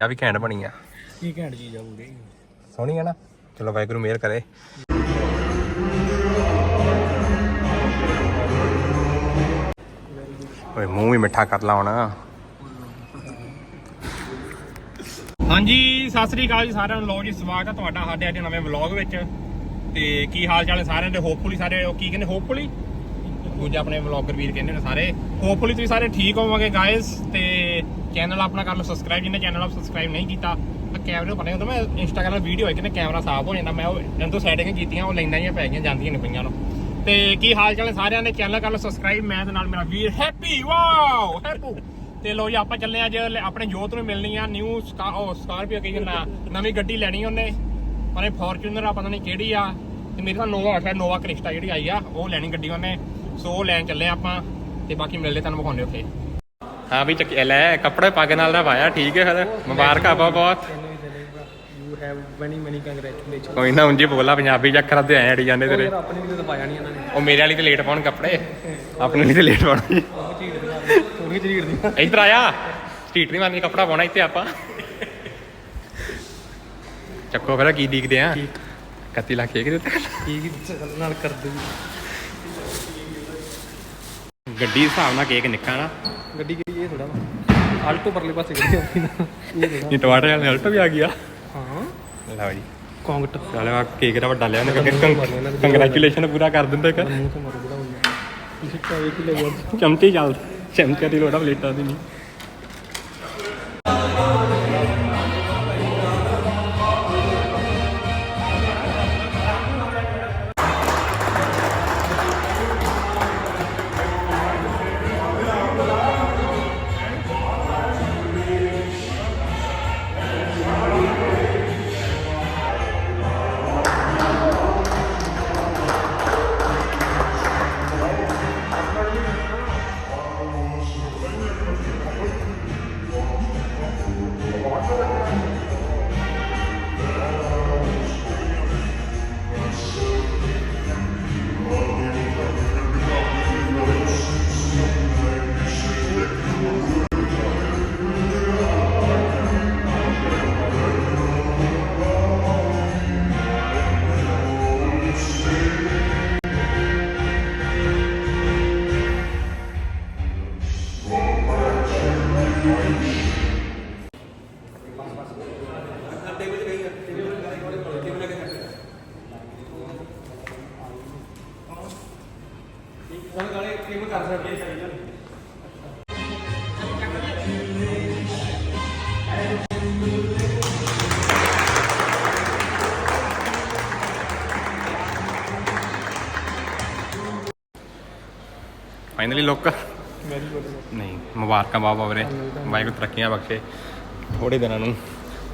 ਆ ਵੀ ਘੈਂਟ ਬਣੀ ਆ। ਇਹ ਘੈਂਟ ਚੀਜ਼ ਆ ਪੂਰੀ? ਸੋਹਣੀ ਆ ਨਾ। ਚਲੋ ਵਾਹਿਗੁਰੂ ਮਿਹਰ ਕਰੇ। ਓਏ ਮੂੰਹ ਵੀ ਮਿੱਠਾ ਕਰ ਲਾ ਹੁਣ। ਹਾਂਜੀ ਸਤਿ ਸ੍ਰੀ ਅਕਾਲ ਜੀ ਸਾਰਿਆਂ ਨੂੰ। ਲੋ ਜੀ ਸਵਾਗਤ ਹੈ ਤੁਹਾਡਾ ਸਾਡੇ ਅੱਜ ਨਵੇਂ ਵਲੌਗ ਵਿੱਚ। ਤੇ ਕੀ ਹਾਲ ਚਾਲ ਹੈ ਸਾਰਿਆਂ ਦੇ? ਹੋਪਫੁਲੀ ਸਾਰੇ ਉਹ ਕੀ ਕਹਿੰਦੇ? ਹੋਪਫੁਲੀ ਦੂਜੇ ਆਪਣੇ ਵਲੌਗਰ ਵੀਰ ਕਹਿੰਦੇ ਨੇ ਸਾਰੇ। ਹੋਪਫੁਲੀ ਤੁਸੀਂ ਸਾਰੇ ਠੀਕ ਹੋਵੋਗੇ ਗਾਇਸ ਤੇ ਚੈਨਲ ਆਪਣਾ ਕਰ ਲਓ ਸਬਸਕ੍ਰਾਈਬ ਜਿਹਨੇ ਚੈਨਲ ਆਪ ਸਬਸਕ੍ਰਾਈਬ ਨਹੀਂ ਕੀਤਾ, ਤਾਂ ਕੈਮਰੇ ਨੂੰ ਪਤਾ ਹੁੰਦਾ ਮੈਂ ਇੰਸਟਾਗ੍ਰਾਮ ਵੀਡੀਓ ਹੋਈ ਕਿ ਕੈਮਰਾ ਸਾਫ਼ ਹੋ ਜਾਂਦਾ, ਮੈਂ ਉਹ ਇਹਨਾਂ ਤੋਂ ਸੈਟਿੰਗ ਕੀਤੀਆਂ, ਉਹ ਲੈਂਦਾ ਹੀ ਪੈ ਗਈਆਂ, ਜਾਂਦੀਆਂ ਨੇ ਪਈਆਂ ਨੂੰ। ਤੇ ਕੀ ਹਾਲ ਚਾਲ ਹੈ ਸਾਰਿਆਂ ਨੇ ਚੈਨਲ ਕਰ ਲਓ ਸਬਸਕ੍ਰਾਈਬ ਮੈਂ ਤੇ ਨਾਲ ਮੇਰਾ ਵੀਰ ਹੈਪੀ ਵਾਓ ਹੈਪੂ ਤੇ ਲੋ ਜੀ, ਆਪਾਂ ਚੱਲੇ ਅੱਜ ਆਪਣੇ ਜੋਤ ਨੂੰ ਮਿਲਣੀ ਆ ਨਿਊ ਉਹ ਸਕਾਰਪੀਓ ਕਹੀ ਜਾਂਦਾ ਨਵੀਂ ਗੱਡੀ ਲੈਣੀ ਉਹਨੇ। ਉਹਨੇ ਫੋਰਚੂਨਰ ਆ, ਪਤਾ ਨਹੀਂ ਕਿਹੜੀ ਆ। ਤੇ ਮੇਰੇ ਨਾਲ ਨੋਵਾ ਸ਼ਾਇਦ ਨੋਵਾ ਕ੍ਰਿਸਟਾ ਜਿਹੜੀ ਆਈ ਆ, ਉਹ ਲੈਣੀ ਗੱਡੀ ਉਹਨੇ। ਸੋ ਉਹ ਲੈਣ ਚੱਲੇ ਆਪਾਂ ਤੇ ਬਾਕੀ ਮਿਲਦੇ ਤੁਹਾਨੂੰ ਵਿਖਾਉਂਦੇ ਉੱਥੇ। ਹਾਂ ਵੀ ਚੱਕ ਲੈ ਕੱਪੜੇ ਪੱਗ ਨਾਲ ਦਾ ਪਾਇਆ ਠੀਕ ਹੈ ਫਿਰ। ਮੁਬਾਰਕਾਂ ਬਹੁਤ ਬਹੁਤ। ਤੈਨੂੰ ਵੀ ਚਲੇਗਾ you have many many congratulation ਕੋਈ ਨਾ ਉਂਝੀ ਬੋਲਾ ਪੰਜਾਬੀ ਚ ਅੱਖਰਾਂ ਤੇ ਐ ਅੜੀ ਜਾਂਦੇ ਤੇਰੇ। ਯਾਰ ਆਪਣੇ ਵੀ ਤਾਂ ਪਾਇਆ ਨਹੀਂ ਇਹਨਾਂ ਨੇ। ਉਹ ਮੇਰੇ ਵਾਲੀ ਤੇ ਲੇਟ ਪਾਉਣ ਕੱਪੜੇ। ਆਪਣੇ ਲਈ ਤੇ ਲੇਟ ਪਾਉਣ। ਉਹ ਇੱਧਰ ਆਇਆ। ਸਟਰੀਟ ਨਹੀਂ ਮਾਰਨੀ ਕੱਪੜਾ ਪਾਉਣਾ ਇੱਥੇ ਆਪਾਂ। ਚੱਕੋ ਫਿਰ ਕੀ ਦੇਖਦੇ ਆ। 31 ਲੱਖ ਇਹ ਕਿਤੇ ਹੀ ਨਾਲ ਕਰ ਦੂ ਗੱਡੀ ਦੇ ਹਿਸਾਬ ਨਾਲ ਕੇਕ ਨਿੱਕਾ ਨਾ। ਗੱਡੀ ਕਿਹੜੀ ਇਹ ਥੋੜਾ ਆਲਟੋ ਪਰਲੇ ਪਾਸੇ ਗੱਡੀ ਆਉਂਦੀ ਨਾ ਇਹ ਟਮਾਟਰ ਵਾਲੇ ਅਲਟ ਵੀ ਆ ਗਿਆ ਹਾਂ। ਲਓ ਜੀ ਕੌਂਗਟ। ਚਲੋ ਆ ਕੇਕ ਦਾ ਵੱਡਾ ਲਿਆ ਉਹਨੇ ਕੰਗ੍ਰੈਚੁਲੇਸ਼ਨ ਪੂਰਾ ਕਰ ਦਿੰਦਾ ਇੱਕ। ਮੂੰਹ ਤੋਂ ਮਰ ਬੜਾ ਹੁੰਦਾ ਕਿਸੇ ਕਾ ਵੇਖ ਲੈ ਚਮਚੇ ਚੱਲ ਚਮਚੇ ਦੀ ਲੋੜਾ ਪਲੇਟਾਂ ਦੀ ਨਹੀਂ। ਫਾਈਨਲੀ ਲੁੱਕ ਨਹੀਂ ਮੁਬਾਰਕਾਂ ਬਾਬਾ ਵੀਰੇ। ਵਾਹਿਗੁਰੂ ਤਰੱਕੀਆਂ ਬਖਸ਼ੇ। ਥੋੜੇ ਦਿਨਾਂ ਨੂੰ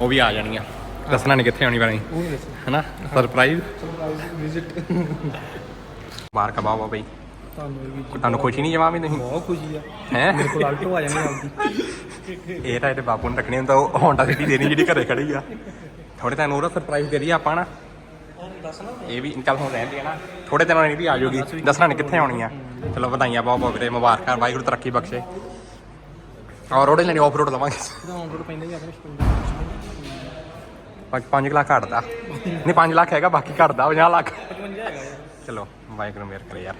ਉਹ ਵੀ ਆ ਜਾਣੀਆਂ ਦੱਸਣਾ ਨਹੀਂ ਕਿੱਥੇ ਆਉਣੀ ਪੈਣੀ ਹੈਨਾ? ਸਰਪ੍ਰਾਈਜ਼ ਸਰਪ੍ਰਾਈਜ਼ ਵਿਜ਼ਿਟ ਮੁਬਾਰਕਾਂ ਬਾਬਾ ਬਈ। ਤੁਹਾਨੂੰ ਵੀ ਤੁਹਾਨੂੰ ਖੁਸ਼ੀ ਨਹੀਂ ਜਮਾ ਵੀ ਨਹੀਂ ਬਹੁਤ ਖੁਸ਼ੀ ਆ। ਹੈ? ਮੇਰੇ ਕੋਲ ਆਲਟੋ ਆ ਜਾਣੀ ਆਪਦੀ। ਇਹ ਤਾਂ ਇਹਦੇ ਬਾਪੂ ਨੂੰ ਰੱਖਣੀ ਹੁੰਦਾ ਉਹ ਹੋਂਡਾ ਸਿਟੀ ਦੇਣੀ ਜਿਹੜੀ ਘਰੇ ਖੜੀ ਆ। ਥੋੜੇ ਦਿਨ ਉਹਦਾ ਸਰਪ੍ਰਾਈਜ਼ ਕਰੀਏ ਆਪਾਂ ਨਾ। ਇਹ ਵੀ ਚੱਲ ਹੁਣ ਰਹਿੰਦੀ ਆ ਨਾ। ਥੋੜੇ ਦਿਨਾਂ ਇਹ ਵੀ ਆ ਜਾਊਗੀ। ਦੱਸਣਾ ਨਹੀਂ ਕਿੱਥੇ ਆਉਣੀ ਆ। ਚਲੋ ਵਧਾਈਆਂ ਬਹੁਤ ਬਹੁਤ ਵੀਰੇ ਮੁਬਾਰਕਾਂ ਵਾਹਿਗੁਰੂ ਤਰੱਕੀ ਬਖਸ਼ੇ। ਔਰ ਉਹਦੇ ਲੈਣੀ ਆਫ ਰੋਡ ਲਵਾਂਗੇ। ਆਨ ਰੋਡ ਪੈਂਦਾ ਹੀ ਆਪਣੇ ਬਾਕੀ 5 ਲੱਖ ਘਟਦਾ। ਨਹੀਂ 5 ਲੱਖ ਹੈਗਾ ਬਾਕੀ ਘਟਦਾ 50 ਲੱਖ। 55 ਹੈਗਾ ਚਲੋ ਵਾਹਿਗੁਰੂ ਮਿਹਰ ਕਰੇ ਯਾਰ।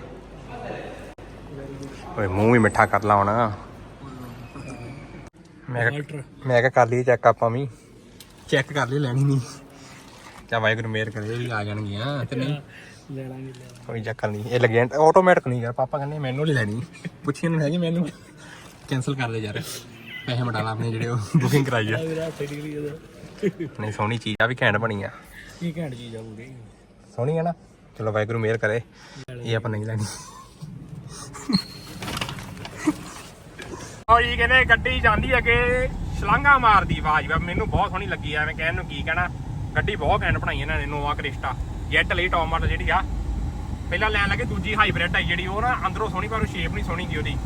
ਓਏ ਮੂੰਹ ਵੀ ਮਿੱਠਾ ਕਰ ਲਾ ਹੁਣ। ਮੈਂ ਕਿਹਾ- ਮੈਂ ਕਿਹਾ ਕਰ ਲਈ ਚੈੱਕ ਆਪਾਂ ਵੀ। ਚੈੱਕ ਕਰ ਲਈ ਲੈਣੀ ਨਹੀਂ। ਚਾ ਵਾਹਿਗੁਰੂ ਮਿਹਰ ਕਰੇ ਵੀ ਆ ਜਾਣਗੀਆਂ ਤੇ ਨਹੀਂ? ਲੈ ਲਾਂਗੇ ਲੈ ਕੋਈ ਚੱਕਰ ਨਹੀਂ ਇਹ ਲੱਗੇ ਆਟੋਮੈਟਿਕ ਨਹੀਂ ਯਾਰ ਪਾਪਾ ਕਹਿੰਦੇ ਮੈਨੂੰ ਨਹੀਂ ਲੈਣੀ। ਪੁੱਛੀ ਇਹਨੂੰ ਹੈਗੀ ਮੈਨੂੰ। ਕੈਨਸਲ ਕਰ ਦੇ ਯਾਰ। ਪੈਸੇ ਮਟਾ ਲਾ ਆਪਣੇ ਜਿਹੜੇ ਉਹ ਬੁਕਿੰਗ ਕਰਾਈ ਆ। ਮੇਰਾ ਇਹਦਾ ਨਹੀਂ ਸੋਹਣੀ ਚੀਜ਼ ਆ ਵੀ ਘੈਂਟ ਬਣੀ ਆ। ਕੀ ਘੈਂਟ ਚੀਜ਼ ਆ ਪੂਰੀ। ਸੋਹਣੀ ਹੈ ਨਾ? ਚਲੋ ਵਾਹਿਗੁਰੂ ਮਿਹਰ ਕਰੇ। ਇਹ ਆਪਾਂ ਨਹੀਂ ਲੈਣੀ। ਉਹ ਜੀ, ਕਹਿੰਦੇ ਗੱਡੀ ਜਾਂਦੀ ਅੱਗੇ ਛਲਾਂਗਾ ਮਾਰਦੀ ਆਵਾਜ਼ ਵਾ। ਮੈਨੂੰ ਬਹੁਤ ਸੋਹਣੀ ਲੱਗੀ ਐ ਐਵੇਂ ਕਹਿਣ ਨੂੰ ਕੀ ਕਹਿਣਾ। ਗੱਡੀ ਬਹੁਤ ਘੈਂਟ ਬਣਾਈ ਇਹਨਾਂ ਨੇ ਨੋਵਾ ਕ੍ਰਿਸਟਾ ਜੈਟ ਲਈ ਟੌਪ ਮਾਡਲ ਜਿਹੜੀ ਆ। ਪਹਿਲਾਂ ਲੈਣ ਲੱਗੇ, ਦੂਜੀ ਹਾਈਬ੍ਰਿਡ ਆਈ ਜਿਹੜੀ, ਉਹ ਨਾ ਅੰਦਰੋਂ ਸੋਹਣੀ, ਪਰ ਉਹ ਸ਼ੇਪ ਨਹੀਂ ਸੋਹਣੀ ਗਈ ਉਹਦੀ।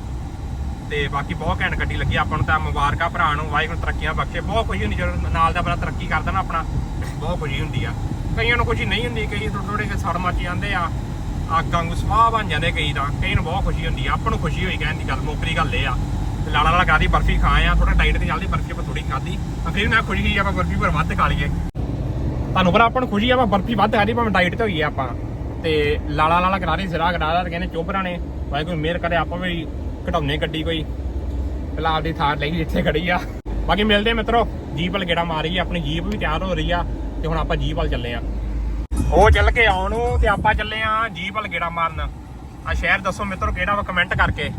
ਤੇ ਬਾਕੀ ਬਹੁਤ ਘੈਂਟ ਗੱਡੀ ਲੱਗੀ ਆਪਾਂ ਨੂੰ ਤਾਂ ਮੁਬਾਰਕਾਂ, ਭਰਾ ਨੂੰ, ਵਾਹਿਗੁਰੂ, ਤਰੱਕੀਆਂ ਬਖਸ਼ੇ। ਬਹੁਤ ਖੁਸ਼ੀ ਹੁੰਦੀ ਜਦੋਂ ਨਾਲ ਦਾ ਬੜਾ ਤਰੱਕੀ ਕਰਦਾ ਨਾ ਆਪਣਾ, ਬਹੁਤ ਖੁਸ਼ੀ ਹੁੰਦੀ ਆ। ਕਈਆਂ ਨੂੰ ਖੁਸ਼ੀ ਨਹੀਂ ਹੁੰਦੀ ਕਈ ਥੋੜੇ ਥੋੜੇ ਸੜ ਮੱਚ ਜਾਂਦੇ ਆ। ਅੱਗ ਵਾਂਗੂ ਸਵਾਹ ਬਣ ਜਾਂਦੇ ਕਈ ਤਾਂ। ਕਈ ਨੂੰ ਬਹੁਤ ਖੁਸ਼ੀ ਹੁੰਦੀ ਆ, ਆਪਾਂ ਨੂੰ ਖੁਸ਼ੀ ਹੋਈ ਕਹਿਣ ਦੀ ਗੱਲ ਮੋਕਰੀ ਗੱਲ ਇਹ ਆ। ਤੇ ਲਾਲਾ ਲਾਲਾ ਕਾਦੀ ਬਰਫੀ ਖਾਏ ਆ ਥੋੜਾ ਡਾਈਟ ਤੇ ਚੱਲਦੀ, ਬਰਫੀ ਆਪਾਂ ਥੋੜੀ ਖਾਦੀ ਅਖੀਰ ਫਿਰ ਮੈਂ ਖੁਸ਼ੀ ਸੀ ਆਪਾਂ ਬਰਫੀ ਪਰ ਵੱਧ ਖਾ ਲਈਏ। ਤੁਹਾਨੂੰ ਪਰ ਆਪਾਂ ਨੂੰ ਖੁਸ਼ੀ ਆ, ਆਪਾਂ ਬਰਫੀ ਵੱਧ ਖਾ ਲਈ ਭਾਵੇਂ ਡਾਈਟ ਤੇ ਹੋਈਏ ਆਪਾਂ। ਤੇ ਲਾਲਾ ਲਾਲਾ ਕਰਾ ਰਹੀ, ਸਿਰਾ ਕਰਾ ਰਿਹਾ, ਤੇ ਕਹਿੰਦੇ ਚੋਬਰਾਂ ਨੇ। ਭਾਈ ਕੋਈ ਮਿਹਰ ਕਰੇ, ਆਪਾਂ ਵੀ ਘਟਾਉਨੇ ਗੱਡੀ ਕੋਈ। ਪਹਿਲਾਂ ਆਪਦੀ ਥਾਰ ਲਈ ਜਿੱਥੇ ਖੜੀ ਆ। ਬਾਕੀ ਮਿਲਦੇ ਆ ਮਿੱਤਰੋ, ਜੀਪ ਵਾਲ ਗੇੜਾ ਮਾਰੀ ਆ, ਆਪਣੀ ਜੀਪ ਵੀ ਤਿਆਰ ਹੋ ਰਹੀ ਆ, ਤੇ ਹੁਣ ਆਪਾਂ ਜੀਪ ਵੱਲ ਚੱਲੇ ਆ। ਉਹ ਚੱਲ ਕੇ ਆਉਣ ਨੂੰ ਤੇ ਆਪਾਂ ਚੱਲੇ ਆ ਜੀਪ ਵੱਲ ਗੇੜਾ ਮਾਰਨ। ਆ ਸ਼ਹਿਰ ਦੱਸੋ ਮਿੱਤਰੋ ਕਿਹੜਾ ਵਾ ਕਮੈਂਟ ਕਰਕੇ।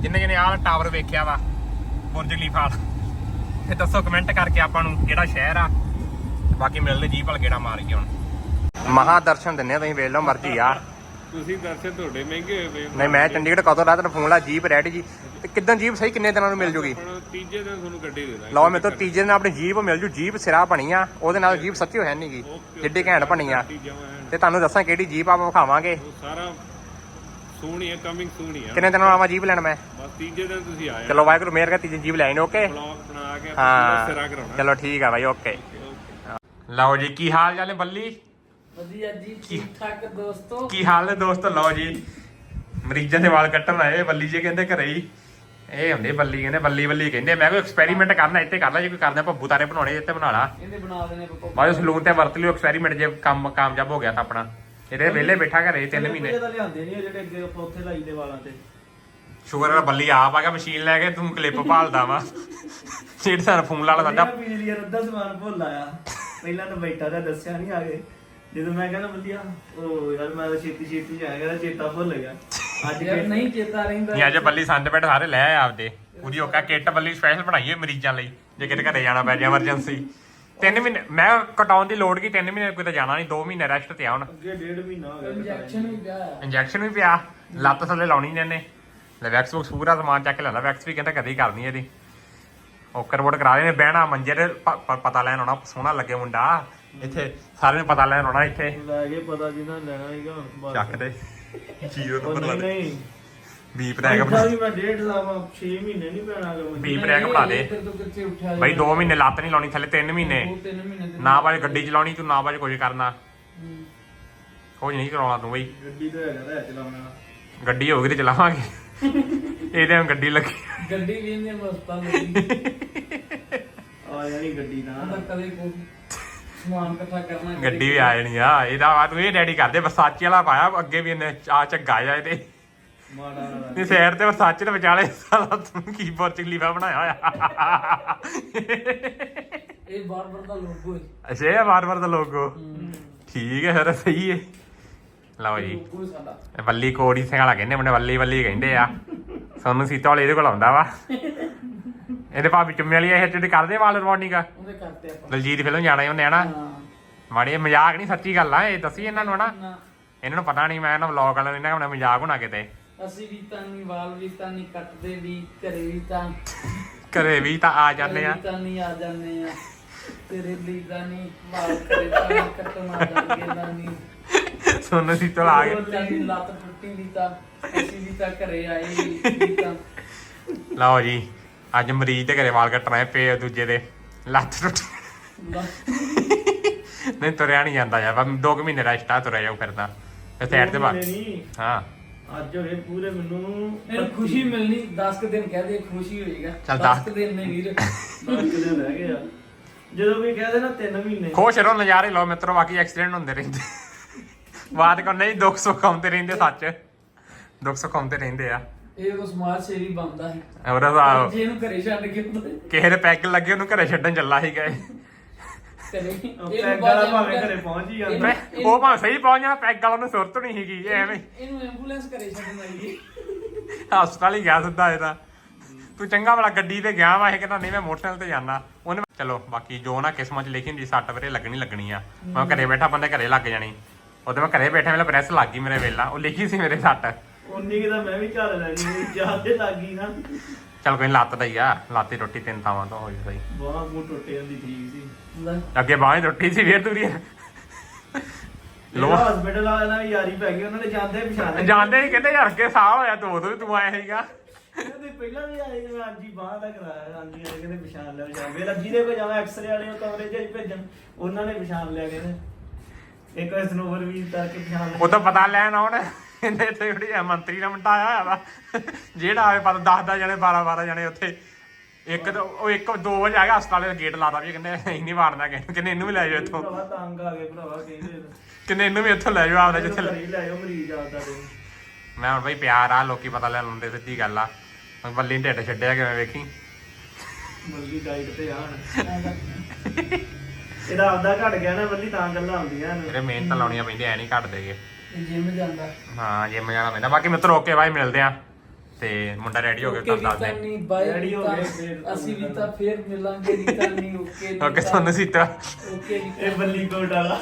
ਜਿੰਨੇ ਜਿਹਨੇ ਆਹ ਟਾਵਰ ਵੇਖਿਆ ਵਾ, ਬੁਰਜ ਖਲੀਫਾ ਤੇ ਦੱਸੋ ਕਮੈਂਟ ਕਰਕੇ ਆਪਾਂ ਨੂੰ ਕਿਹੜਾ ਸ਼ਹਿਰ ਆ। ਤੇ ਬਾਕੀ ਮਿਲਦੇ ਜੀਪ ਵੱਲ ਗੇੜਾ ਮਾਰ ਕੇ ਹੁਣ। ਮਹਾ ਦਰਸ਼ਨ ਦਿੰਨੇ ਆ ਤੁਸੀਂ, ਵੇਖ ਲਓ ਮਰਜ਼ੀ ਆ। ਤੁਸੀਂ ਦਰਸ਼ਨ ਤੁਹਾਡੇ ਮਹਿੰਗੇ ਹੋਏ ਪਏ ਨਹੀਂ ਮੈਂ ਚੰਡੀਗੜ੍ਹ ਕਦੋਂ ਰਾਤ ਨੂੰ ਫੋਨ ਲਾ ਜੀਪ ਰੈਡੀ ਜੀ। ਤੇ ਕਿਦਾਂ ਜੀਪ ਸਹੀ ਕਿੰਨੇ ਦਿਨਾਂ ਨੂੰ ਮਿਲ ਜੂਗੀ? ਹੁਣ ਤੀਜੇ ਦਿਨ ਤੁਹਾਨੂੰ ਗੱਡੀ ਦੇ ਦਾਂਗੇ। ਲਓ ਮੇਰੇ ਤੋਂ ਤੀਜੇ ਦਿਨ ਆਪਣੀ ਜੀਪ ਮਿਲ ਜੂ। ਜੀਪ ਸਿਰਾ ਬਣੀ ਆ। ਉਹਦੇ ਨਾਲ ਜੀਪ ਸੱਚੀ ਹੋਇਆ ਨਹੀਂਗੀ ਜਿੱਡੀ ਘੈਂਟ ਬਣੀ ਆ। ਤੀਜਾ ਤੇ ਤੁਹਾਨੂੰ ਦੱਸਾਂ ਕਿਹੜੀ ਜੀਪ ਆਪਾਂ ਵਿਖਾਵਾਂਗੇ। ਉਹ ਸਾਰਾ ਸੋਹਣੀ ਹੈ ਕਮਿੰਗ ਸੋਹਣੀ ਹੈ ਕਿੰਨੇ ਦਿਨਾਂ ਨੂੰ ਆਵਾਂ ਜੀਪ ਲੈਣ ਮੈਂ? ਬਸ ਤੀਜੇ ਦਿਨ ਤੁਸੀਂ ਆਏ ਚਲੋ ਵਾਹਿਗੁਰੂ ਮਿਹਰ ਕਰ ਤੀਜੀ ਜੀਪ ਲੈ ਆਈਨ ਓਕੇ ਬਲੌਗ ਬਣਾ ਕੇ ਸਿਰਾ ਹਾਂ। ਕਰਾਉਣਾ। ਚਲੋ ਠੀਕ ਆ ਬਾਈ ਓਕੇ ਲਓ ਜੀ ਕੀ ਹਾਲ ਚਾਲ ਹੈ ਬੱਲੀ? ਵਧੀਆ ਜੀ ਠੀਕ ਠਾਕ ਦੋਸਤੋ। ਕੀ ਹਾਲ ਹੈ ਦੋਸਤੋ? ਲਓ ਜੀ ਮਰੀਜ਼ਾਂ ਦੇ ਵਾਲ ਕੱਟਣ ਆਏ ਬੱਲੀ ਜੀ ਕਹਿੰਦੇ ਘਰੇ ਹੀ। ਇਹ ਹੁੰਦੇ ਬੱਲੀ ਕਹਿੰਦੇ ਬੱਲੀ ਬੱਲੀ ਕਹਿੰਦੇ ਮੈਂ ਕੋਈ ਐਕਸਪੈਰੀਮੈਂਟ ਕਰਨਾ ਇੱਥੇ ਕਰਨਾ ਜੇ ਕੋਈ ਕਰਨਾ ਭੱਬੂ ਤਾਰੇ ਬਣਾਉਣੇ ਇੱਥੇ ਬਣਾ ਲਾ। ਇਹਦੇ ਬਣਾ ਦੇਣੇ ਪਪਾ ਬਾਅਦ ਸਲੂਨ ਤੇ ਵਰਤ ਲਿਓ ਐਕਸਪੈਰੀਮੈਂਟ ਜੇ ਕੰਮ ਕਾਮਯਾਬ ਹੋ ਗਿਆ ਤਾਂ ਆਪਣਾ। ਇਹਦੇ ਵਿਹਲੇ ਬੈਠਾ ਘਰੇ 3 ਮਹੀਨੇ। ਤਾਂ ਲਿਆਂਦੇ ਨਹੀਂ ਜਿਹੜੇ ਅੱਗੇ ਆਪਾਂ ਉੱਥੇ ਲਾਈ ਦੇ ਵਾਲਾਂ ਤੇ। ਸ਼ੂਗਰ ਵਾਲਾ ਬੱਲੀ ਆਪ ਆ ਗਿਆ ਮਸ਼ੀਨ ਲੈ ਕੇ ਤੂੰ ਕਲਿੱਪ ਭਾਲਦਾ ਵਾ। ਜਿਹੜੇ ਸਾਰ ਫੋਨ ਲਾ ਲਾ ਸਾਡਾ। ਬਿਜਲੀ ਯਾਰ ਅੱਧਾ ਸਮਾਨ ਭੁੱਲ ਆਇਆ। ਪਹਿਲਾਂ ਤਾਂ ਬੈਠਾ ਤਾਂ ਦੱਸਿਆ ਨਹੀਂ ਆਗੇ। ਜਦੋਂ ਮੈਂ ਕਹਿੰਦਾ ਬੱਲੀਆ ਉਹ ਯਾਰ ਮੈਂ ਤਾਂ ਛੇਤੀ ਛੇਤੀ ਆਇਆ ਚੇਤਾ ਭੁੱਲ ਗਿਆ। ਅੱਜ ਯਾਰ ਫਿਰ- ਨਹੀਂ ਚੇਤਾ ਰਹਿੰਦਾ। ਨਹੀਂ ਅੱਜ ਬੱਲੀ ਸੰਦ ਬੈਠ ਸਾਰੇ ਲੈ ਆਏ ਆਪਦੇ। ਪੂਰੀ ਓਕਾ ਕਿੱਟ ਬੱਲੀ ਸਪੈਸ਼ਲ ਬਣਾਈ ਹੈ ਮਰੀਜ਼ਾਂ ਲਈ ਜੇ ਕਿਤੇ ਘਰੇ ਜਾਣਾ ਪੈ ਜਾਏ ਐਮਰਜੈਂਸੀ ਤਿੰਨ ਮਹੀਨੇ ਮੈਂ ਕਟਾਉਣ ਦੀ ਲੋੜ ਕੀ ਤਿੰਨ ਮਹੀਨੇ ਕੋਈ ਤਾਂ ਜਾਣਾ ਨਹੀਂ 2 ਮਹੀਨੇ ਰੈਸਟ ਤੇ ਆ ਹੁਣ। ਅੱਗੇ ਡੇਢ ਮਹੀਨਾ ਹੋ ਗਿਆ ਇੰਜੈਕਸ਼ਨ ਵੀ ਪਿਆ। ਇੰਜੈਕਸ਼ਨ ਵੀ ਪਿਆ ਲੱਤ ਥੱਲੇ ਲਾਉਣੀ ਨੇ ਇਹਨੇ। ਲੈ ਵੈਕਸ ਵੁਕਸ ਪੂਰਾ ਸਮਾਨ ਚੱਕ ਕੇ ਲੈਣਾ ਵੈਕਸ ਵੀ ਕਹਿੰਦਾ ਕਦੇ ਹੀ ਕਰਨੀ ਇਹਦੀ। ਓਕਰ ਬੋਰਡ ਕਰਾ ਦੇਣੇ ਬਹਿਣਾ ਮੰਜੇ ਤੇ ਪ- ਪ- ਪਤਾ ਲੈਣ ਆਉਣਾ ਸੋਹਣਾ ਲੱਗੇ ਮੁੰਡਾ। ਇੱਥੇ ਸਾਰਿਆਂ ਨੂੰ ਪਤਾ ਲੈਣ ਆਉਣਾ ਇੱਥੇ। ਲੈ ਕੇ ਪਤਾ ਜਿੰਨਾ ਲੈਣਾ ਸੀਗਾ ਬਸ। ਚੱਕ ਦੇ। ਜੀਰੋ ਉਹ ਨੰਬਰ ਨਹੀਂ ਲਾ ਦੇ। ਨਹੀਂ ਬੀਪ ਰੈਕ ਇੱਦਾਂ ਵੀ ਮੈਂ ਡੇਢ ਲਾਵਾਂ 6 ਮਹੀਨੇ ਨਹੀਂ ਪੈਣਾ ਗਾ ਮੈਨੂੰ। ਬੀਪ ਰੈਕ ਬਣਾ ਦੇ। ਤੂੰ ਕਿੱਥੇ ਉੱਠਿਆ ਬਈ 2 ਮਹੀਨੇ ਲੱਤ ਨਹੀਂ ਲਾਉਣੀ ਥੱਲੇ 3 ਮਹੀਨੇ। ਨਾ ਬਾਜ ਗੱਡੀ ਚਲਾਉਣੀ ਤੂੰ ਨਾ ਬਾਜ ਕੁਝ ਕਰਨਾ। ਕੁਝ ਨਹੀਂ ਕਰਾਉਣਾ ਤੂੰ ਬਈ। ਗੱਡੀ ਤਾਂ ਹੈਗਾ ਤਾਂ ਚਲਾਉਣਾ। ਗੱਡੀ ਹੋਊਗੀ ਤੇ ਚਲਾਵਾਂਗੇ। ਇਹਦੇ ਹੁਣ ਗੱਡੀ ਲੱਗੀ। ਗੱਡੀ ਵੀ ਇਹਨੇ ਮਸਤਾ ਲੱਗੀ ਆ ਜਾਣੀ ਗੱਡੀ ਨਾਲ। ਕਦੇ ਕੋਈ ਸਮਾਨ ਇਕੱਠਾ ਕਰਨਾ ਗੱਡੀ ਵੀ ਆ ਜਾਣੀ ਆ। ਇਹਦਾ ਆ ਤੂੰ ਇਹ ਰੈਡੀ ਕਰਦੇ ਵਰਸਾਚੇ ਵਾਲਾ ਪਾਇਆ ਅੱਗੇ ਵੀ ਇਹਨੇ ਆ ਝੱਗਾ ਜਾ ਇਹਦੇ। ਮਾੜਾ ਨਾ ਤੇ ਸਾਈਡ ਤੇ ਵਰਸਾਚੇ ਦੇ ਵਿਚਾਲੇ ਸਾਲਾ ਤੂੰ ਕੀ ਬੋਰਚਲੀਫਾ ਬਣਾਇਆ ਹੋਇਆ। ਇਹ ਬਾਰ-ਬਾਰ ਦਾ ਲੋਗੋ ਹੈ ਅਸ਼ੇ ਆ ਵਾਰ-ਵਾਰ ਦਾ ਲੋਗੋ ਠੀਕ ਹੈ ਫਿਰ ਸਹੀ ਹੈ। ਲਓ ਜੀ। ਲੋਗੋ ਸਾਡਾ। ਇਹ ਬੱਲੀ ਕੋੜੀ ਸਿੰਘ ਵਾਲਾ ਕਹਿੰਦੇ ਮੁੰਡੇ ਬੱਲੀ ਬੱਲੀ ਕਹਿੰਦੇ ਆ। ਸੋਨੂੰ ਸੀਤਾ ਵਾਲੇ ਇਹਦੇ ਕੋਲ ਆਉਂਦਾ ਵਾ। ਇਹਦੇ ਭਾਬੀ ਚੁੰਮੇ ਵਾਲੀ ਇਹ ਜਿਹੜੇ ਕਰਦੇ ਵਾਲ ਰਿਵਾਰਡਿੰਗ ਆ ਉਹਦੇ ਕਰਤੇ ਆਪਾਂ। ਦਲਜੀਤ ਫਿਲਮ ਜਾਣਾ ਹੀ ਉਹਨੇ ਹਨਾ? ਮਾੜੀ ਜਿਹੀ ਮਜ਼ਾਕ ਨਹੀਂ ਸੱਚੀ ਗੱਲ ਆ ਇਹ ਦੱਸੀ ਇਹਨਾਂ ਨੂੰ ਹਨਾ? ਨਾ। ਇਹਨਾਂ ਨੂੰ ਪਤਾ ਨਹੀਂ ਮੈਂ ਇਹਨਾਂ ਵਲੌਗ ਵਾਲਿਆਂ ਨੂੰ ਇਹਨਾਂ ਦਾ ਮਜ਼ਾਕ ਹੋਣਾ ਕਿਤੇ। ਅਸੀਂ ਵੀ ਤਾਂ ਨਹੀਂ ਵਾਲ ਵੀ ਤਾਂ ਨਹੀਂ ਕੱਟਦੇ ਵੀ ਘਰੇ ਵੀ ਤਾਂ। ਘਰੇ ਵੀ ਤਾਂ ਆ ਜਾਂਦੇ ਆ। ਘਰੇ ਵੀ ਤਾਂ ਨਹੀਂ ਆ ਜਾਂਦੇ ਆ। ਤੇਰੇ ਲਈ ਤਾਂ ਨਹੀਂ ਵਾਲ ਕਰੇ ਤਾਂ ਨਹੀਂ ਕੱਟਣ ਨਾ। ਨਹੀਂ ਸੋਨੂੰ ਸੀਤਾ ਵਾਲਾ ਆ ਗਏ ਤੇਰੀ ਲੱਤ ਟੁੱਟੀ ਵੀ ਤਾਂ ਅਸੀਂ ਵੀ ਤਾਂ ਘਰੇ ਆਏ ਵੀ ਤਾਂ। ਲਓ ਜੀ ਅੱਜ ਮਰੀਜ਼ ਦੇ ਘਰੇ ਵਾਲ ਕੱਟਣਾ ਪਏ ਦੂਜੇ ਦੇ ਲੱਤ ਟੁੱਟ ਨਹੀਂ ਤੁਰਿਆ ਨਹੀਂ ਜਾਂਦਾ ਯਾਰ ਬਸ ਦੋ ਕੁ ਮਹੀਨੇ ਰੈਸਟ ਆ ਤੁਰਿਆ ਜਾਊ ਫਿਰਦਾ ਤੇ। ਸਾਈਡ ਤੇ ਬਾਹਰ ਨਹੀਂ ਹਾਂ। ਅੱਜ ਹੋਏ ਪੂਰੇ ਮੈਨੂੰ ਖੁਸ਼ੀ ਮਿਲਣੀ 10 ਦਿਨ ਕਹਦੇ ਖੁਸ਼ੀ ਹੋਏਗਾ। ਚੱਲ 10 ਦਸ। ਦਿਨ ਨੇ ਵੀਰ। ਦਸ ਕੁ ਦਿਨ ਰਹਿ ਗਏ ਆ। ਜਦੋਂ ਵੀ ਕਹਦੇ ਨਾ 3 ਮਹੀਨੇ। ਖੁਸ਼ ਰਹੋ ਨਜ਼ਾਰੇ ਲਓ ਮਿੱਤਰੋ ਬਾਕੀ ਐਕਸੀਡੈਂਟ ਹੁੰਦੇ ਰਹਿੰਦੇ। ਬਾਤ ਕੋ ਨਹੀਂ ਦੁੱਖ ਸੁੱਖ ਆਉਂਦੇ ਰਹਿੰਦੇ ਸੱਚ। ਦੁੱਖ ਸੁੱਖ ਆਉਂਦੇ ਰਹਿੰਦੇ ਆ। ਇਹ ਉਹ ਸਮਾਜ ਸੇਵੀ ਬੰਦਾ ਹੈ ਹੋਰ ਆ ਜੇ ਇਹਨੂੰ ਘਰੇ ਛੱਡ ਕੇ ਹੁੰਦਾ ਕਿਸੇ ਦੇ ਪੈਗ ਲੱਗੇ ਉਹਨੂੰ ਘਰੇ ਛੱਡਣ ਚੱਲਾ ਸੀ ਗਏ ਘਰੇ ਉਹ ਇਹਨੂੰ ਪੈਗ ਵਾਲਾ ਭਾਵੇਂ ਘਰੇ ਪਹੁੰਚ ਹੀ ਜਾਂਦਾ। ਮੈਂ- ਉਹ ਭਾਵੇਂ ਸਹੀ ਪਹੁੰਚ ਜਾਣਾ ਪੈਗ ਵਾਲਾ ਨੂੰ ਸੁਰਤ ਨਹੀਂ ਸੀਗੀ ਇਹ ਐਵੇਂ ਇਹਨੂੰ ਐਂਬੂਲੈਂਸ ਘਰੇ ਛੱਡਣ ਆਈਏ ਹਸਪਤਾਲ ਹੀ ਗਿਆ ਸਿੱਧਾ ਇਹਦਾ ਤੂੰ। ਚੰਗਾ ਵਾਲਾ ਗੱਡੀ ਤੇ ਗਿਆ ਵਾ ਇਹ ਕਹਿੰਦਾ ਨਹੀਂ ਮੈਂ ਮੋਟਰਸਾਈਕਲ ਤੇ ਜਾਣਾ ਉਹਨੇ ਚਲੋ ਬਾਕੀ ਜੋ ਨਾ ਕਿਸਮਤ ਚ ਲਿਖੀ ਹੁੰਦੀ ਸੱਟ ਵੀਰੇ ਲੱਗਣੀ ਲੱਗਣੀ ਆ। ਮੈਂ ਘਰੇ ਬੈਠਾ ਬੰਦੇ ਘਰੇ ਲੱਗ ਜਾਣੀ। ਉਹਦੇ ਮੈਂ ਘਰੇ ਬੈਠੇ ਵੇਲੇ ਪ੍ਰੈਸ ਲੱਗ ਗਈ ਮੇਰੇ ਵੇਲਾ। ਉਹ ਲਿਖੀ ਸੀ ਮੇਰੇ ਸੱਟ। ਉਨੀ ਕਿ ਤਾਂ ਮੈਂ ਵੀ ਝੱਲ ਲੈਣੀ ਸੀ ਜਿਆਦੇ ਲੱਗ ਗਈ ਨਾ। ਚਲ ਕੋਈ ਨੀ, ਲੱਤ ਦਾ ਹੀ ਆ ਲੱਤ ਰੋਟੀ ਤਿੰਨ ਥਾਵਾਂ ਤੋਂ ਹੋਈ ਸਹੀ ਬਾਹਾਂ ਮੂੰਹ ਟੁੱਟੇ ਜਾਂਦੀ ਠੀਕ ਸੀ। ਲੈ। ਅੱਗੇ ਬਾਹਾਂ ਰੋਟੀ ਸੀ ਫੇਰ ਤੁਰੀ ਲੋ ਹਸਪੀਟਲ ਵਾਲਿਆਂ ਨਾਲ ਵੀ ਯਾਰੀ ਪੈ ਗਈ ਉਹਨਾਂ ਨੇ ਜਾਂਦੇ ਪਛਾਣ ਜਾਂਦੇ ਹੀ ਕਹਿੰਦੇ ਯਾਰ ਅੱਗੇ ਸਾਹ ਹੋਇਆ ਤੂੰ ਉਦੋਂ ਵੀ ਤੂੰ ਆਇਆ ਸੀਗਾ। ਕਹਿੰਦੇ ਪਹਿਲਾਂ ਵੀ ਆਏ ਜਿਵੇਂ ਅੱਜ ਹੀ ਬਾਹਰ ਦਾ ਕਰਾਇਆ ਆਂਦੀ ਆ ਕਹਿੰਦੇ ਪਛਾਣ ਲਿਆ ਪਛਾਣ ਵੇਲਾ ਜਿਹਦੇ ਕੋ ਜਾਵਾਂ ਐਕਸਰੇ ਵਾਲੇ ਉਹ ਕਮਰੇ 'ਚ ਹੀ ਭੇਜਣ ਉਹਨਾਂ ਨੇ ਪਛਾਣ ਲਿਆ ਕਹਿੰਦੇ ਇੱਕ ਸਨੋਵਰ ਵੀ ਤਾਂ ਕਿ ਪਛਾਣ ਲਿਆ ਉਹ ਤਾਂ ਪਤਾ ਲੈਣ ਆਉਣ। ਇਹਨੇ ਇੱਥੇ ਜਿਹੜੀ ਆ ਮੰਤਰੀ ਮੁੰਡਾ ਆਇਆ ਹੋਇਆ ਵਾ। ਜਿਹੜਾ ਆਵੇ ਪਤਾ 10 10 ਜਣੇ 12 12 ਜਣੇ ਉੱਥੇ। ਇੱਕ ਤਾਂ ਉਹ ਇੱਕ ਦੋ ਵਜੇ ਆ ਗਿਆ ਹਸਪਤਾਲੇ ਦਾ ਗੇਟ ਲਾਦਾ ਵੀ ਕਹਿੰਦੇ ਅਸੀਂ ਨਹੀਂ ਵਾੜਨਾ ਕਿਸੇ ਨੂੰ। ਕਹਿੰਦੇ ਇਹਨੂੰ ਵੀ ਲੈ ਜਾਓ ਇੱਥੋਂ। ਭਰਾਵਾ ਤੰਗ ਆ ਗਏ ਭਰਾਵਾ ਕਹਿੰਦੇ ਕਹਿੰਦੇ ਇਹਨੂੰ ਵੀ ਇੱਥੋਂ ਲੈ ਜਾਓ ਆਪਦਾ ਜਿੱਥੇ ਲੈ- ਲੈ ਮਰੀਜ਼ ਆਪਦਾ ਮੈਂ ਹੁਣ ਬਈ ਪਿਆਰ ਆ ਲੋਕੀ ਪਤਾ ਲੈ ਲੈਂਦੇ ਸਿੱਧੀ ਗੱਲ ਆ। ਹੁਣ ਬੱਲੀ ਨੇ ਢਿੱਡ ਛੱਡਿਆ ਕਿਵੇਂ ਵੇਖੀ? ਮਲਕੀ ਡਾਈਟ ਤੇ ਆਣ। ਇਹਦਾ ਆਪਦਾ ਘਟ ਗਿਆ ਨਾ ਬੱਲੀ ਤਾਂ ਗੱਲਾਂ ਹੁੰਦੀਆਂ ਨੇ ਇਹਦੇ ਮਿਹਨਤ ਲਾਉਣੀਆਂ ਪੈਂਦੀਆਂ ਐ ਨਹੀਂ ਘੱਟ ਦੇਗੇ ਇਹ ਜਿਮ ਜਾਂਦਾ। ਹਾਂ ਜਿਮ ਜਾਣਾ ਪੈਂਦਾ। ਬਾਕੀ ਮਿੱਤਰ ਓਕੇ ਬਾਈ ਮਿਲਦੇ ਆ ਤੇ ਮੁੰਡਾ ਰੈਡੀ ਹੋ ਗਿਆ ਤੁਹਾਨੂੰ ਦੱਸ ਦੇ। ਨਹੀਂ ਬਾਈ Ready ਹੋ ਗਏ, ਫਿਰ ਅਸੀਂ ਵੀ ਤਾਂ ਫੇਰ ਮਿਲਾਂਗੇ ਰੀਤਾ ਨਹੀਂ ਓਕੇ ਓਕੇ ਤੁਹਾਨੂੰ ਸੀਤਾ ਓਕੇ ਇਹ ਬੱਲੀ ਕੋਟ ਵਾਲਾ।